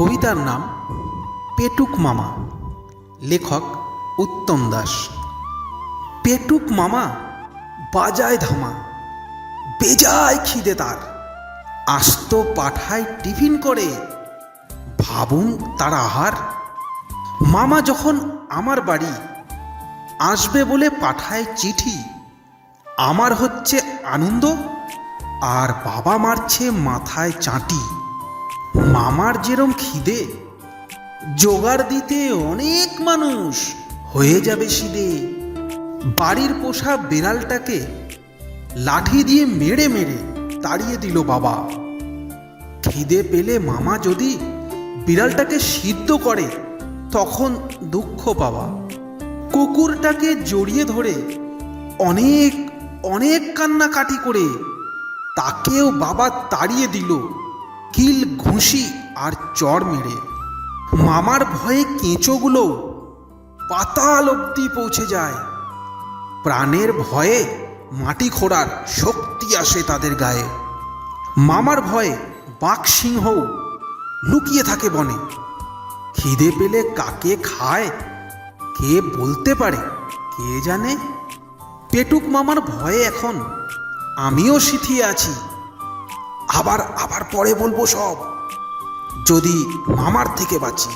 কবিতার নাম পেটুক মামা, লেখক উত্তম দাস। পেটুক মামা বাজায় ধামা, বেজায় খিদে তার। আস্ত পাঠায় টিফিন করে, ভাবুন তার আহার। মামা যখন আমার বাড়ি, আসবে বলে পাঠায় চিঠি, আমার হচ্ছে আনন্দ, আর বাবা মারছে মাথায় চাঁটি। মামার যেরম খিদে, জোগাড় দিতে অনেক মানুষ হয়ে যাবে সিদে বাড়ির পোষা বেড়ালটাকে লাঠি দিয়ে মেরে মেরে তাড়িয়ে দিল বাবা। খিদে পেলে মামা যদি বিড়ালটাকে সিদ্ধ করে, তখন দুঃখ পাওয়া কুকুরটাকে জড়িয়ে ধরে অনেক অনেক কান্নাকাটি করে তাকেও বাবা তাড়িয়ে দিল। কিল ঘুষি আর চড় মেরে। মামার ভয়ে কেঁচোগুলো পাতাল অব্দি পৌঁছে যায়। প্রাণের ভয়ে মাটি খোঁড়ার শক্তি আসে তাদের গায়ে। মামার ভয়ে বাঘ সিংহ লুকিয়ে থাকে বনে। খিদে পেলে কাকে খায়, কে বলতে পারে, কে জানে? পেটুক মামার ভয়ে এখন আমিও শিথিয়ে আছি। আবার আবার পরে বলব সব। যদি মামার থেকে বাঁচি